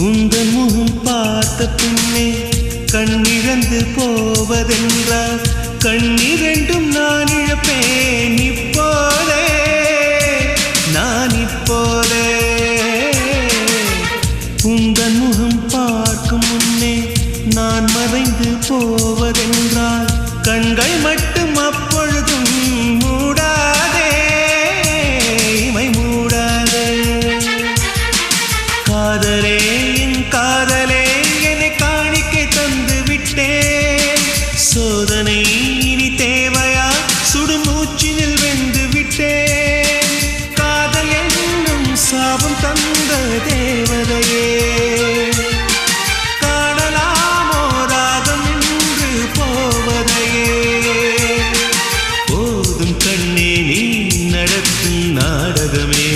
உங்கள் முகம் பார்த்த பின்னே கண்ணிழந்து போவதென்றால் கண்ணிரண்டும் நான் இழப்பேன் இப்போதே நான் இப்போதே. உங்கள் முகம் பார்க்கும் முன்னே நான் மறைந்து போவதென்றால் கண்கள் மட்டும் அப்பொழுதும் மூடாதே இமை மூடாதே. காதலே சோதனை இனி தேவையா? சுடுமூச்சினில் வெந்து விட்டேன். காதல் என்னும் சாபம் தந்த தேவதையே. காணலாமோ ராகம் என்று போவதையே. போதும் கண்ணே நீ நாடகமே.